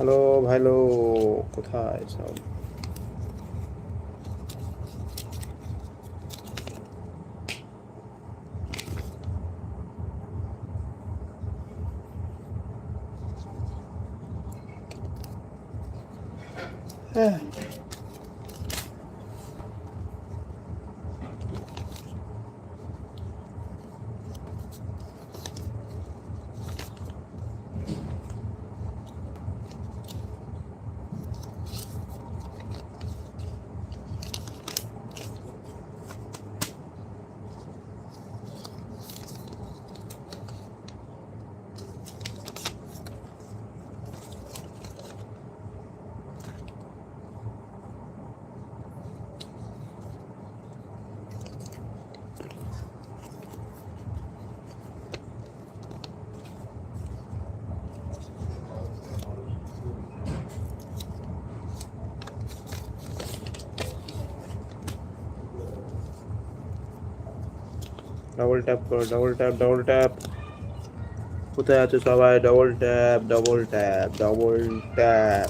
Hello ভাইলো কোথায়? সব ডবল ট্যাপ করো ডবল ট্যাপ ডবল ট্যাপ কোথায় আছো সবাই? Double tap double tap double tap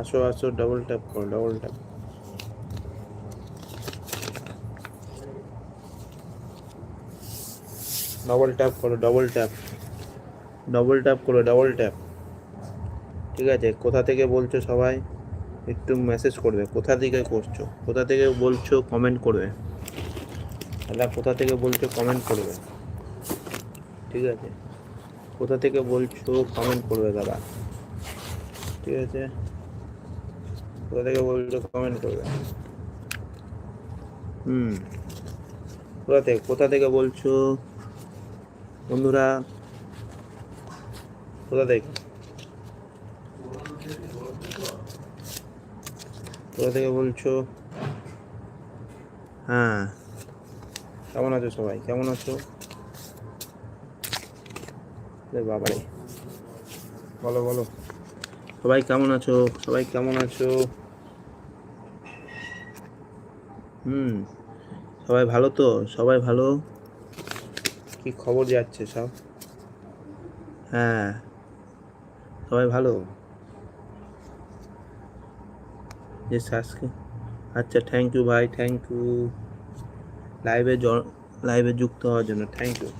আসো আসো ডবল ট্যাপ করো ডবল ট্যাপ ডবল ট্যাপ করো ডবল ট্যাপ ডবল ট্যাপ করো ডবল ট্যাপ ঠিক আছে, কোথা থেকে বলছো সবাই? একটু মেসেজ করবে। কোথা থেকে করছ? কোথা থেকে বলছো? কমেন্ট করবে। দাদা কোথা থেকে বলছো কমেন্ট করবে? ঠিক আছে? কোথা থেকে বলছো কমেন্ট করবে দাদা? ঠিক আছে? কোথা থেকে বলছো কমেন্ট করবে? হুম। কোথা থেকে কোথা থেকে বলছো? বন্ধুরা, কোথা থেকে? কোথা থেকে বলছো? হ্যাঁ। কেমন আছো সবাই? কেমন আছো? বাবারে। বলো বলো। সবাই কেমন আছো? সবাই কেমন আছো? হুম সবাই ভালো তো? সবাই ভালো? কি খবর যাচ্ছে সব? হ্যাঁ সবাই ভালো? যে আজকে আচ্ছা থ্যাংক ইউ ভাই থ্যাংক ইউ লাইভে লাইভে যুক্ত হওয়ার জন্য থ্যাংক ইউ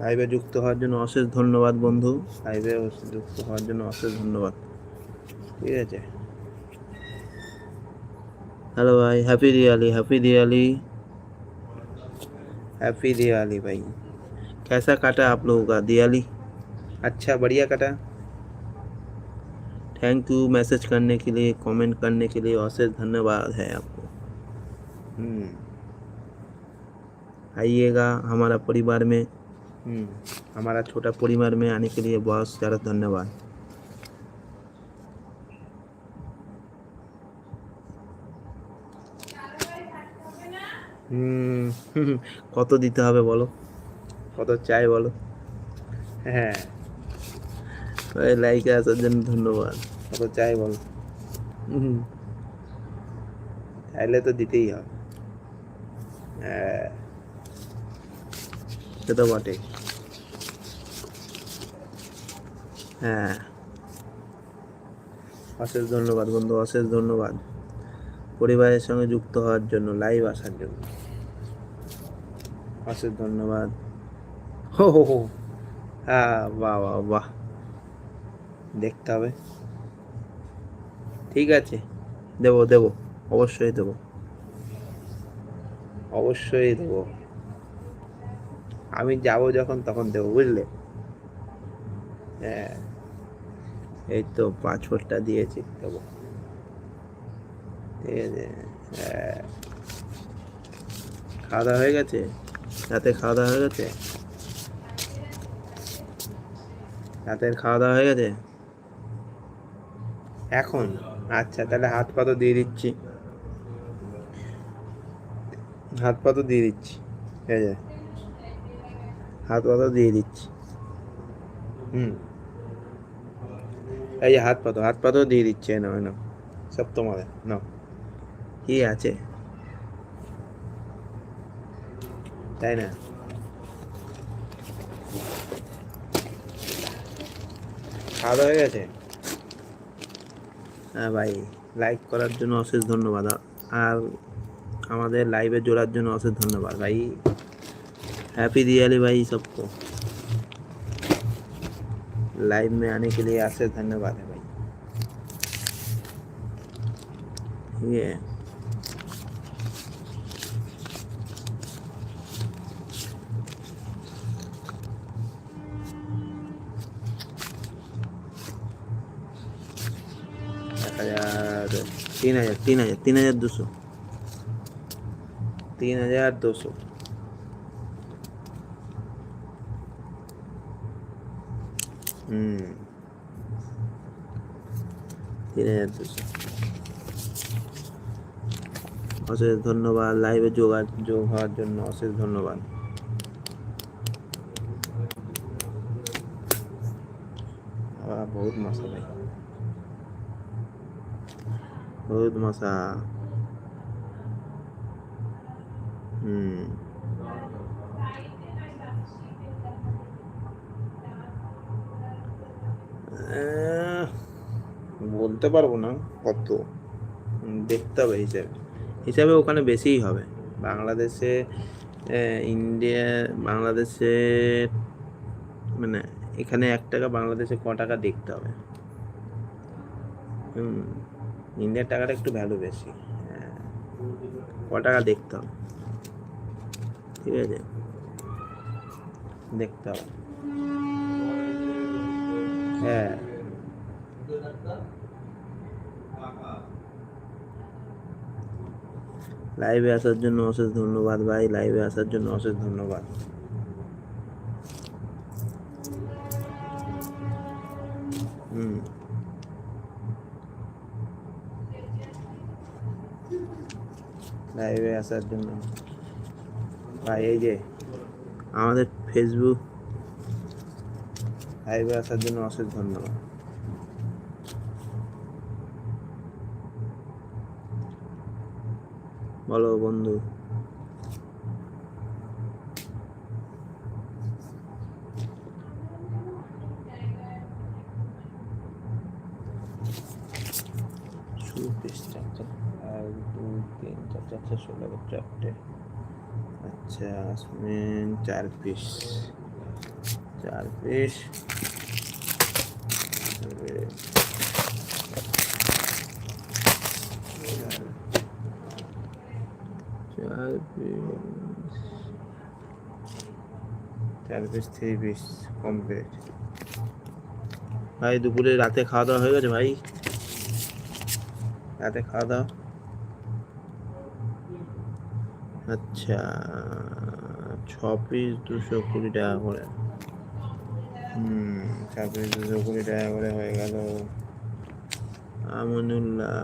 লাইভে যুক্ত হওয়ার জন্য অশেষ ধন্যবাদ বন্ধু লাইভে যুক্ত হওয়ার জন্য অশেষ ধন্যবাদ ঠিক আছে हेलो भाई happy Diwali happy Diwali happy Diwali भाई कैसा काटा आप लोगों का दिवाली अच्छा बढ़िया काटा थैंक यू मैसेज करने के लिए कमेंट करने के लिए अशेष धन्यवाद है आपको हम्म आइएगा हमारा परिवार में हम्म हमारा छोटा परिवार में आने के लिए बहुत सारा धन्यवाद হুম হুম, কত দিতে হবে বলো কত চাই বলো হ্যাঁ ওই লাইকে আসার জন্য ধন্যবাদ। কত চাই বলো। চাইলে তো দিতেই হবে সে তো বটে হ্যাঁ। অশেষ ধন্যবাদ বন্ধু অশেষ ধন্যবাদ। পরিবারের সঙ্গে যুক্ত হওয়ার জন্য লাইভ আসার জন্য। অশেষ ধন্যবাদ। হো হো হো। হ্যাঁ বাহ বাহ বাহ। দেখতে হবে। ঠিক আছে। দেবো দেবো। অবশ্যই দেবো। অবশ্যই দেবো। আমি যাব যখন তখন দেবো, বুঝলে? হ্যাঁ। এই তো পাসপোর্টটা দিয়েছি, দেবো। ঠিক আছে হ্যাঁ। খাওয়া দাওয়া হয়ে গেছে? রাতে খাওয়া দাওয়া হয়ে গেছে? রাতের খাওয়া দাওয়া হয়ে গেছে? এখন? আচ্ছা তাহলে হাত পা তো দিয়ে দিচ্ছি। হাত পা তো দিয়ে দিচ্ছি। ঠিক আছে হাত পা তো দিয়ে দিচ্ছি। হুম। এই হাত পা তো, হাত পাতো দিয়ে দিচ্ছে। না না সব তোমাদের না কি আছে? তাই না? খাওয়া হয়ে গেছে? ভাই লাইক করার জন্য অশেষ ধন্যবাদ আর আমাদের লাইভে জোড়ার জন্য অশেষ ধন্যবাদ ভাই हैप्पी दिवाली भाई सबको लाइव में आने के लिए अशेष धन्यवाद है भाई ये হাজার, তিন হাজার তিন হাজার তিন হাজার দুশো। তিন হাজার দুশো। হুম। তিন হাজার দুশো। অশেষ ধন্যবাদ, লাইভে যোগ যোগ হওয়ার জন্য অশেষ ধন্যবাদ। বহুত মজা বহুত মশা হুম বলতে পারব না কত। দেখতে হবে হিসাবে। হিসাবে ওখানে বেশিই হবে। বাংলাদেশে ইন্ডিয়া বাংলাদেশে মানে এখানে এক টাকা, বাংলাদেশে ক টাকা দেখতে হবে। হুম। ইন্ডিয়ার টাকাটা একটু ভ্যালু বেশি। হ্যাঁ। ক টাকা দেখতে হবে। ঠিক আছে? দেখতে হবে। হ্যাঁ। লাইভে আসার জন্য অশেষ ধন্যবাদ ভাই। লাইভে আসার জন্য অশেষ ধন্যবাদ। লাইভে আসার জন্য। ভাই, এই যে আমাদের ফেসবুক লাইভে আসার জন্য অশেষ ধন্যবাদ। বলো বন্ধু শুরু পিস চারটে এক দুই তিন চার চারটে ষোলো চারটে আচ্ছা আসমিন চার পিস চার পিস চার পিস চার পিস থ্রি পিস কমপ্লিট ভাই দুপুরে রাতে খাওয়া দাওয়া হয়ে গেছে ভাই রাতে খাওয়া দাওয়া আচ্ছা ছ পিস দুশো কুড়ি টাকা করে। হুম ছ পিস দুশো কুড়ি টাকা করে হয়ে গেল। আমনুল্লাহ।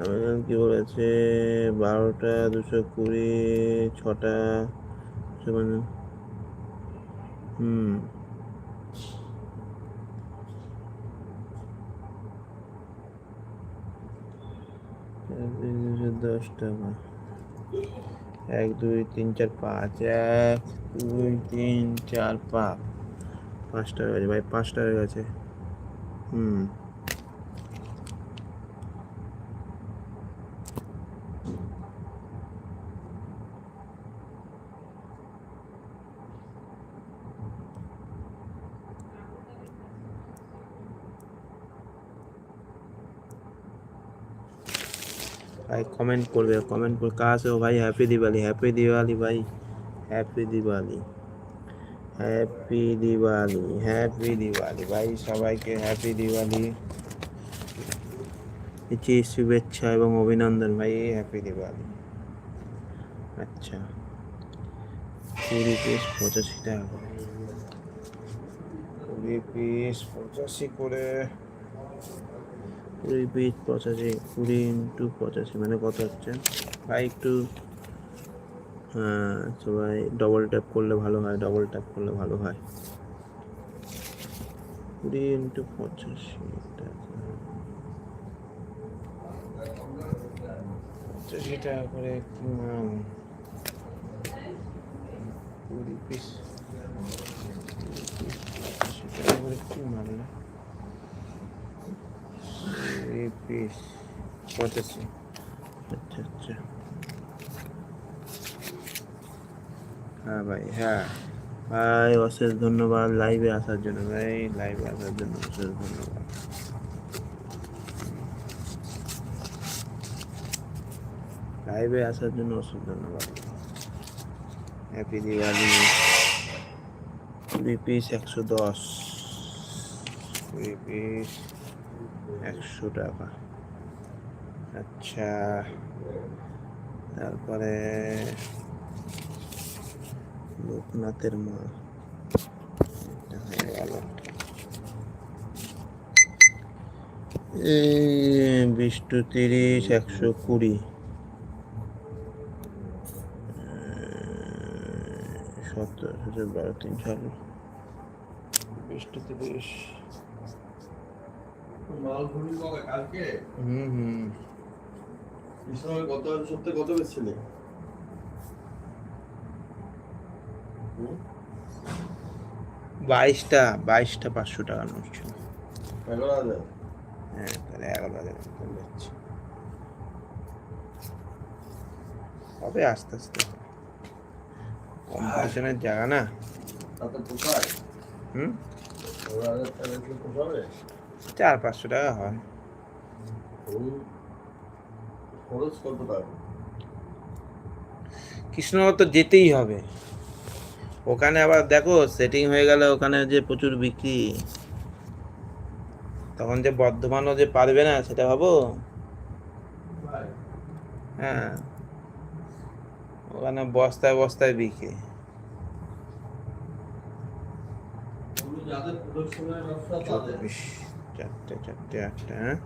আবেদন কি বলেছে? বারোটা দুশো কুড়ি, ছটা সমান হুম দুশো টাকা এক দুই তিন চার পাঁচ এক দুই তিন চার পাঁচ পাঁচ হয়ে গেছে, ভাই পাঁচ হয়ে গেছে। হুম ভাই কমেন্ট করবে কমেন্ট করে কাজ ও ভাই হ্যাপি দিওয়ালি হ্যাপি দিওয়ালি ভাই happy Diwali happy Diwali happy Diwali ভাই, সবাইকে হ্যাপি দিওয়ালি ইচি শুভেচ্ছা এবং অভিনন্দন ভাই হ্যাপি দিওয়ালি আচ্ছা কুড়ি পিস পঁচাশি টাকা কুড়ি পিস পঁচাশি করে। কুড়ি পিস পঁচাশি, কুড়ি ইন্টু পঁচাশি মানে কত হচ্ছে? ভাই একটু হ্যাঁ সবাই ডবল ট্যাপ করলে ভালো হয় ডবল ট্যাপ করলে ভালো হয়। কুড়ি ইন্টু পঁচাশি পঁচাশি টাকা করে কুড়ি পিস টাকা করে কি মাল কুড়ি পিস পঁচাশি আচ্ছা আচ্ছা হ্যাঁ ভাই হ্যাঁ। ভাই, অশেষ ধন্যবাদ লাইভে আসার জন্য, ভাই। লাইভে আসার জন্য অশেষ ধন্যবাদ। লাইভে আসার জন্য অশেষ ধন্যবাদ। হ্যাপি দিওয়ালি কুড়ি পিস একশো দশ। কুড়ি পিস একশো টাকা। আচ্ছা তারপরে লোকনাথের মা। এটা বিশ তিরিশ, একশো কুড়ি। সতেরো বারো, তিন সাল বিশ তিরিশ। কবে কালকে হুম হুম গত সপ্তাহে? বাইশটা বাইশটা পাঁচশো টাকা নোট ছিল। এগারো হাজার? হ্যাঁ তাহলে এগারো হাজার যাচ্ছে হবে আস্তে আস্তে। কম্পিটিশনের জায়গা না। হুম? চার পাঁচশো টাকা হয়। খরচ কত টাকা? কৃষ্ণনগর তো যেতেই হবে। ওখানে আবার দেখো সেটিং হয়ে গেলে ওখানে যে প্রচুর বিক্রি। তখন যে বর্ধমানও যে পারবে না সেটা ভাবো? হ্যাঁ। ওখানে বস্তায় বস্তায় বিক্রি। চব্বিশ। চারটে চারটে আটটা হ্যাঁ?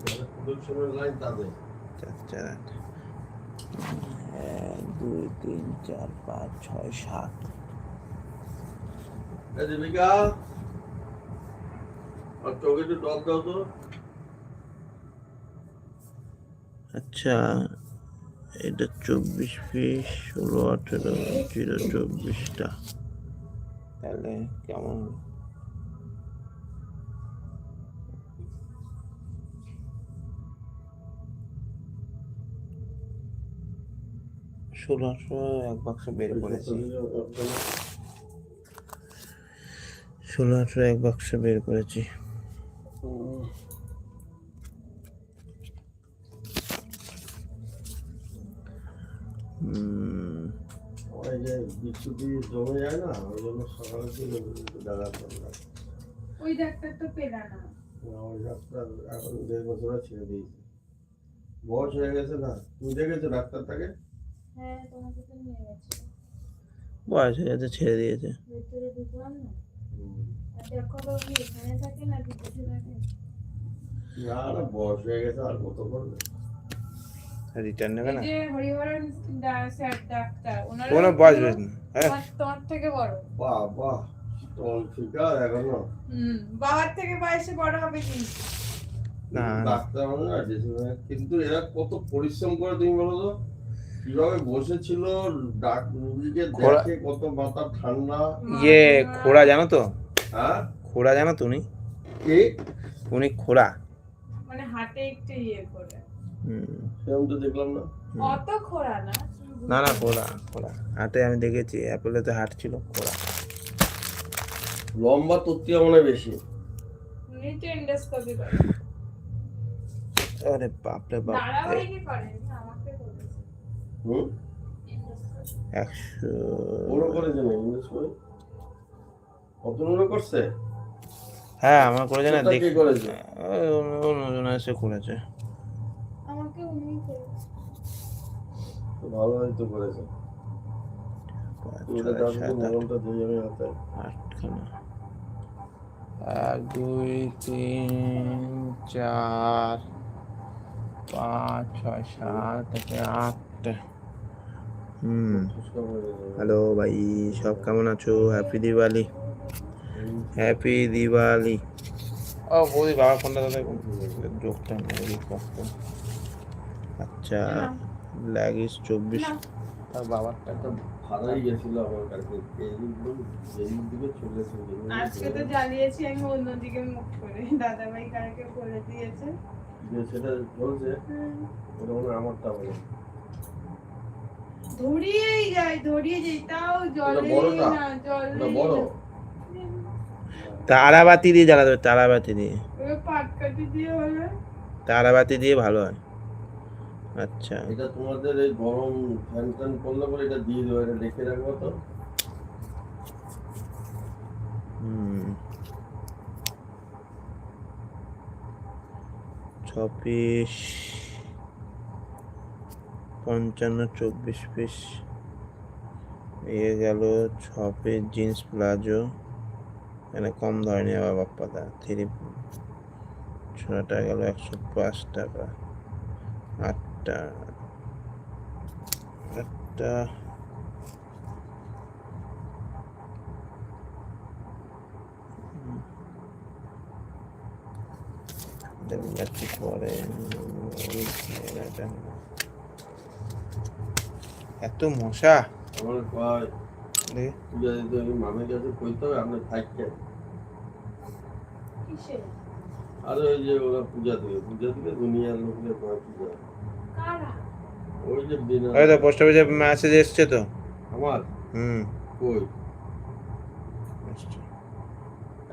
যাদের প্রোডাকশনের লাইন তাদের চার চার আট এক দুই তিন চার পাঁচ ছয় সাত। দীপিকা আর চোখে একটু টপ দাও তো। আচ্ছা এটা চব্বিশ পিস ষোলো আঠেরো জিরো চব্বিশটা। তাহলে কেমন? হবে? ষোলো আঠেরো এক বাক্স বের করেছি। ষোলো আঠেরো এক বাক্স বের করেছি। হুম ওই যে জমে যায় না ওই জন্য সকালে দিকে দাদা করলাম ওই ডাক্তার তো পেলা না। আমার ডাক্তার এখন দেড় বছর ছেড়ে দিয়েছে। বয়স হয়ে গেছে না। তুই দেখেছ ডাক্তারটাকে? হ্যাঁ তোমাকে তো নিয়ে গেছে। বয়স হয়ে গেছে ছেড়ে দিয়েছে। ভেতরে ঢুকলাম না। আর দেখো তো কি এখানে থাকে না বিদেশে থাকে? না না বয়স হয়ে গেছে আর কত করবে? রিটার্ন নেবে না? হরিহরন স্যার ডাক্তার ওনার কোনো বয়স বেশ না হ্যাঁ। তোমার থেকে বড়। বাহ বাহ তোর ফিকার এখনও? হুম বাবার থেকে বয়সে বড় হবে কিন্তু না। ডাক্তার মানে না। কিন্তু এরা কত পরিশ্রম করে তুমি বলো তো? কীভাবে বসেছিল ডাক রুগীকে দেখে কত মাথা ঠান্ডা? ইয়ে খোড়া জানো তো? হ্যাঁ? খোড়া জানো তো উনি? কে? উনি খোড়া। মানে হাতে একটু ইয়ে করে। হুম। সেরকম তো দেখলাম না। অত না না না খোড়া খোড়া। হাটে আমি দেখেছি অ্যাপেলেতে হাট ছিল খোড়া। লম্বা তত্ত্বীয় মনে বেশি। তো করে। আরে বাপরে বাপ। দাঁড়াবাড়ি কি করেন আমাকে বলেছে হুম endoscopy। একশো বড় করেছে না ইংলিশ করে কত করছে? হ্যাঁ আমার করেছে না সেটা দেখ করেছে? অন্যজন এসে করেছে। আমাকে উনি করেছে। তো ভালো হয়তো করেছে এক দুই তিন চার পাঁচ ছয় সাত থেকে আট হুম। হয়ে হ্যালো ভাই সব কেমন আছো? হ্যাপি দিওয়ালি হ্যাপি দিওয়ালি ও বৌদি বাবার ফোনটা দাদা যোগটা নেই কষ্ট। আচ্ছা লাগিস চব্বিশ। তার বাবারটা একটা ভাড়াই গেছিল আমার কাছে এইগুলো এই দিকে চলে এসেছে আজকে তো জ্বালিয়েছি আমি অন্যদিকে মুখ করে। দাদাভাই কালকে বলে দিয়েছে। যে সেটা বলছে ওটা মনে আমারটা হবে ধরিয়েই যায় ধরিয়ে যাই তাও জলে না জলে বড়। তারাবাতি দিয়ে জ্বালাতে হবে তারাবাতি দিয়ে। পাটকাঠি দিয়ে হলে তারাবাতি দিয়ে ভালো হয়। আচ্ছা। এটা তোমাদের এই গরম ফ্যান ট্যান করলে পরে এটা দিয়ে দেবো এটা রেখে রাখব তো। ছ পিস পঞ্চান্ন, চব্বিশ পিস। এ গেল ছ পিস জিন্স প্লাজো। এখানে কম ধরেনি আবার বাপ্পাদা, থ্রি ছটা গেল একশো পাঁচ টাকা। আটটা আটটা। যাচ্ছি পরে এত মশা। আমার কয় পূজা দিতে আমি মামের কাছে কইতে হবে আপনার থাকতে আর ওই যে ওরা পূজা দিবে পূজা দিবে দুনিয়ার লোকদের কয় পূজা ওই যে বিনা ওই তো পোস্ট অফিসে মেসেজ এসছে তো। আমার? হুম। কই?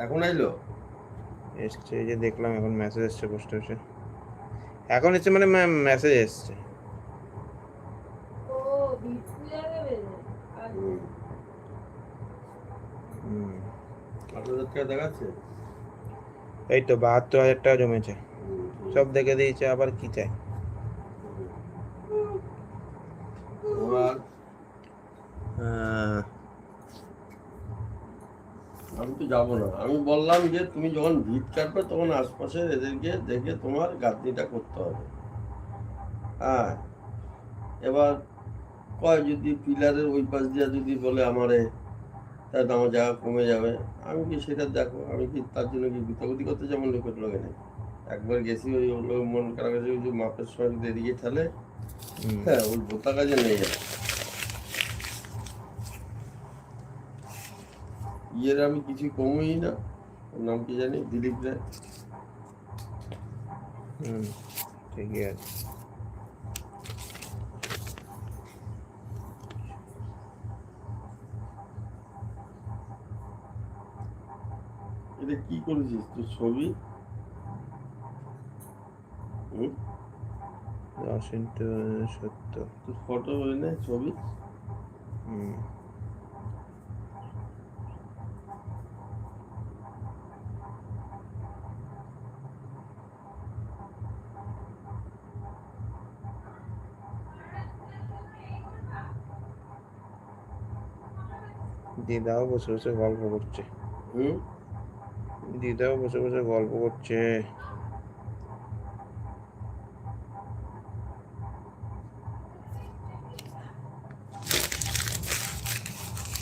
এখন আইলো? এসছে এই যে দেখলাম এখন মেসেজ এসছে পোস্ট অফিসে এখন এসছে মানে ম্যাম মেসেজ এসছে। এই তো বাহাত্তর হাজার টাকা জমেছে। সব দেখে দিয়েছে আবার কি চাই হুম। ওরা আহ, আমি তো যাব না। আমি বললাম যে তুমি যখন ভিত কাটবে তখন আশপাশে এদেরকে দেখে তোমার গাঁথনিটা করতে হবে। হ্যাঁ। এবার কয় যদি পিলারের ওই পাশ দিয়ে যদি বলে আমারে তাহলে তো আমার জায়গা কমে যাবে। আমি কি সেটা দেখো? আমি কি তার জন্য কি গুতাগুতি করতে যেমন লোকের লোকে নেই। একবার গেছি ওই লোক মন খারাপ হয়েছে ওই যে মাপের সময় যদি এদিকে ঠেলে। হ্যাঁ ওই বোতা কাজে নেই যাবে ইয়ের আমি কিছু কমই না। ওর নাম কি জানি? দিলীপ রায়। হুম ঠিকই আছে। এটা কি করেছিস তোর ছবি? হুম? দশ ইন্টু তোর ফটো হয়ে না ছবি। হুম। দিদাও বসে বসে গল্প করছে। হুম? দিদাও বসে বসে গল্প করছে।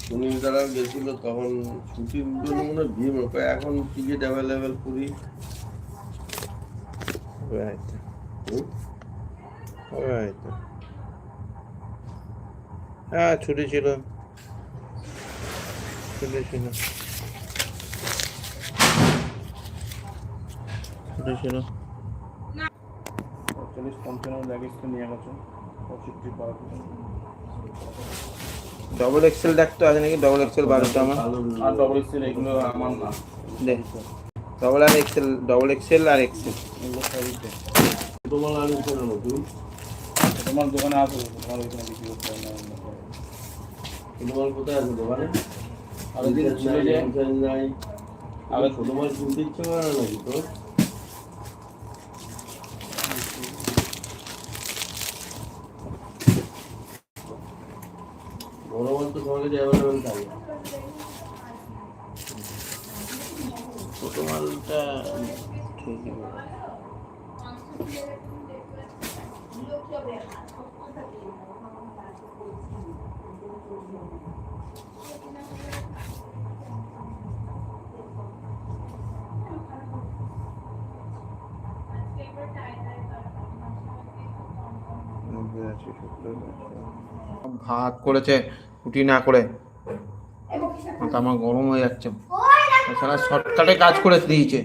সুনীল দ্বারা গেছিল তখন ছুটির জন্য মনে হয় হতো। এখন টিকিট অ্যাভেলেবেল? হবে হয়তো হ্যাঁ ছুটি ছিল। ছুটি ছিল ছুটি ছিল চল্লিশ পঞ্চান্ন ল্যাগেজ তো নিয়ে গেছো। পঁয়ষট্টি বারো ডবল এক্সেল দেখ তো আছে নাকি? ডবল এক্সেল বারোটা আমার। আর ডবল এক্সেল এগুলো আমার না। দে। ডবল আর এক্সেল ডবল এক্সেল আর এক্সেল। তোমার আলু কেন নতুন তোমার দোকানে আসো তোমার ওইখানে বিক্রি করতে না। তোমার কোথায় আছে দোকানে? আগে আগে তোমার কিনতে ইচ্ছে করে না নাকি তোর? বড় মাল তো তোমার কাছে অ্যাভেলেবেল থাকে ছোট মালটা ঠিকই বলে। ভাত করেছে, রুটি না করে। আমার গরম হয়ে যাচ্ছে। শর্টকাটে কাজ করে দিয়েছে।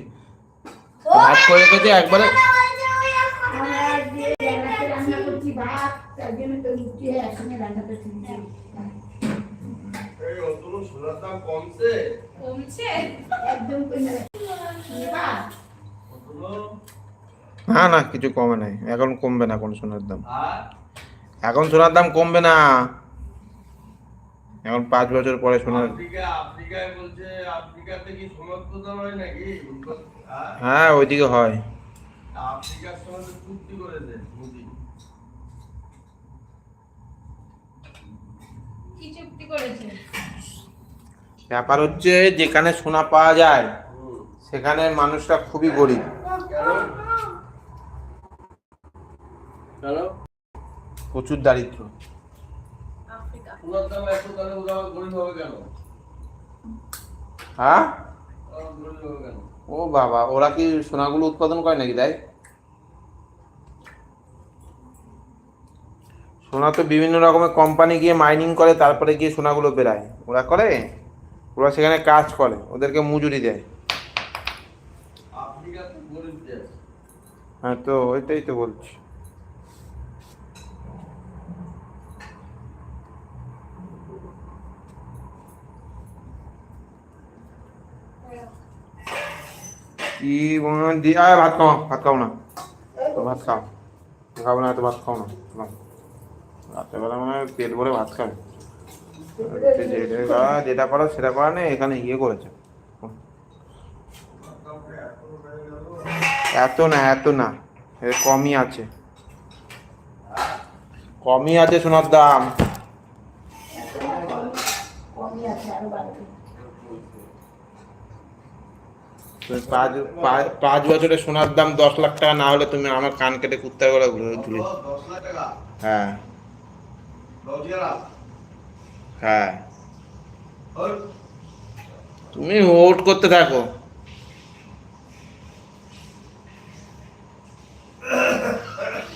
ভাত করে রেখেছে, একবারে না না, কিছু কমে নাই। এখন কমবে না কোন সোনার দাম। এখন সোনার দাম কমবে না। এখন পাঁচ বছর পরে সোনার আফ্রিকা আফ্রিকায় বলছে আফ্রিকাতে কি সোনার দাম হয় নাকি? ওইদিকে হয়। আফ্রিকার সঙ্গে তো চুক্তি করেছে মোদি। কি চুক্তি করেছে? ব্যাপার হচ্ছে যেখানে সোনা পাওয়া যায়। সেখানে মানুষরা খুবই গরিব। কেন? প্রচুর দারিদ্র। হ্যাঁ? ও বাবা ওরা কি সোনাগুলো উৎপাদন করে নাকি দেয় সোনা তো বিভিন্ন রকমের কোম্পানি গিয়ে মাইনিং করে তারপরে গিয়ে সোনাগুলো বেরায় ওরা করে? ওরা সেখানে কাজ করে ওদেরকে মজুরি দেয়। হ্যাঁ তো ওইটাই তো বলছি। কি বলব, দি- আয় ভাত খাও ভাত খাও না। তো ভাত খাও। খাব না তো ভাত খাও না। রাত্রেবেলা মানে পেট ভরে ভাত খাবে যেটা করা সেটা করা নেই এখানে ইয়ে করেছে। এত না এত না। কমই আছে। কমই আছে সোনার দাম কমই আছে আরও বাড়বে তুমি পাঁচ পাঁচ- বছরে সোনার দাম দশ লাখ টাকা না হলে তুমি আমার কান কেটে কুত্তার গলা ঘুরে ঝুলে। হ্যাঁ। হ্যাঁ। তুমি ওট করতে থাকো।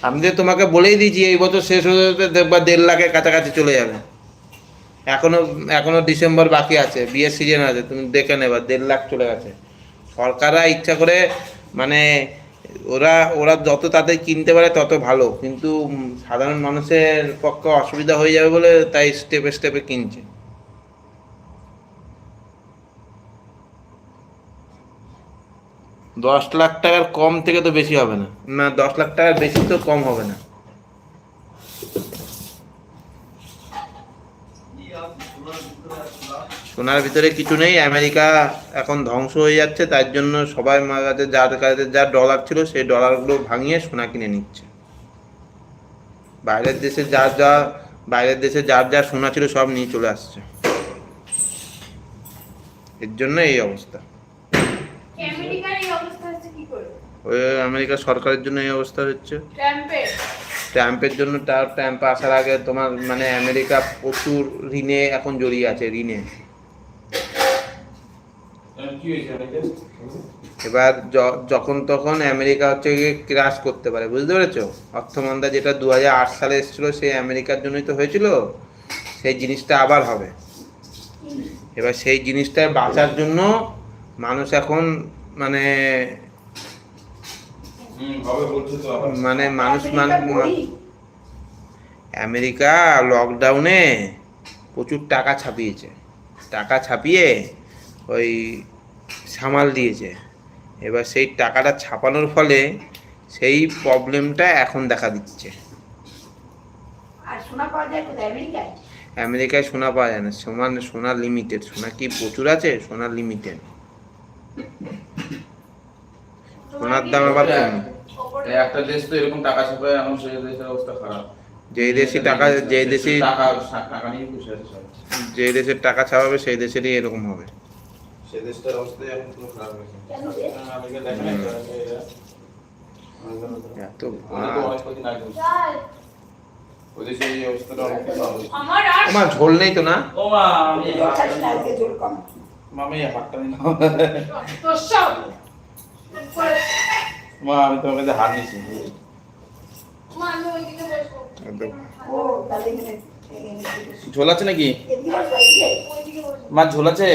আমি যে তোমাকে বলেই দিয়েছি এই বছর শেষ হতে হতে দেখবা দেড় লাখের কাছাকাছি চলে যাবে। এখনও এখনও ডিসেম্বর বাকি আছে বিয়ের সিজন আছে তুমি দেখে নেবা দেড় লাখ চলে গেছে। সরকাররা ইচ্ছা করে মানে ওরা ওরা যত তাদের কিনতে পারে তত ভালো। কিন্তু সাধারণ মানুষের পক্ষে অসুবিধা হয়ে যাবে বলে তাই স্টেপে স্টেপে কিনছে। দশ লাখ টাকার কম থেকে তো বেশি হবে না। না, দশ লাখ টাকার বেশি তো কম হবে না কি আছে, সোনার ভিতরে আছে লাভ? সোনার ভিতরে কিছু নেই আমেরিকা এখন ধ্বংস হয়ে যাচ্ছে তার জন্য সবাই কাছে যার কাছে যার ডলার ছিল সেই ডলারগুলো ভাঙিয়ে সোনা কিনে নিচ্ছে। বাইরের দেশে যার যা বাইরের দেশে যার যা সোনা ছিল সব নিয়ে চলে আসছে। এর জন্য এই অবস্থা। ওই আমেরিকা সরকারের জন্য এই অবস্থা হচ্ছে। ট্রাম্পের? ট্রাম্পের জন্য তার ট্রাম্প আসার আগে তোমার মানে আমেরিকা প্রচুর ঋণে এখন জড়িয়ে আছে ঋণে। এবার য- যখন তখন আমেরিকা হচ্ছে গিয়ে ক্রাশ করতে পারে বুঝতে পেরেছ? অর্থমন্দা যেটা দু হাজার আট সালে এসেছিল সেই আমেরিকার জন্যই তো হয়েছিল সেই জিনিসটা আবার হবে। এবার সেই জিনিসটা বাঁচার জন্য মানুষ এখন মানে মানে মানুষ মান। আমেরিকা লকডাউনে প্রচুর টাকা ছাপিয়েছে। টাকা ছাপিয়ে ওই সামাল দিয়েছে। এবার সেই টাকাটা ছাপানোর ফলে সেই প্রবলেমটা এখন দেখা দিচ্ছে। আর শোনা পাওয়া যায় কোথায়? আমেরিকায়? আমেরিকায় সোনা পাওয়া যায় না। সমান সোনা লিমিটেড সোনা কি প্রচুর আছে? সোনা লিমিটেড সোনার দাম আবার কম। এই একটা দেশ তো এরকম টাকা ছাপায় এখন সেই দেশের অবস্থা খারাপ। যেই দেশি টাকা যেই দেশি। যে দেশের টাকা ছাপাবে সেই দেশেরই এরকম হবে। হয়েছে। আমার আর ঝোল নেই তো না? মা আমি তোমার কাছে হাত নিছি মা, আমি ওইদিকে। একদম ঝোল আছে নাকি। মা ঝোল আছে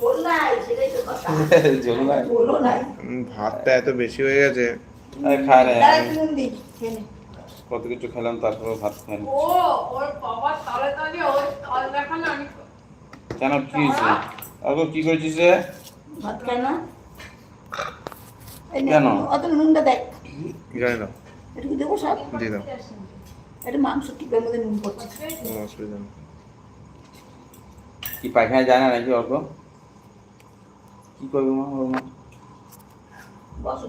জল নাই, সেটাই তো কথা। ঝোল নাই জলও নাই। উম, ভাতটা এত বেশি হয়ে গেছে। কত কিছু খেলাম তারপরে ভাত খাই কেন কি হয়েছে আগে কি করেছিস রে ভাত খায় না? কেন? অত নুনটা দেখ জানি না একটু দেবো সব দিয়ে দাও একটা মাংস টিপের মধ্যে নুন পড়ছে। কোনো অসুবিধা নেই। কি পায়খানা যায় না নাকি অল্প? কি করব মা ওর মা? বসো।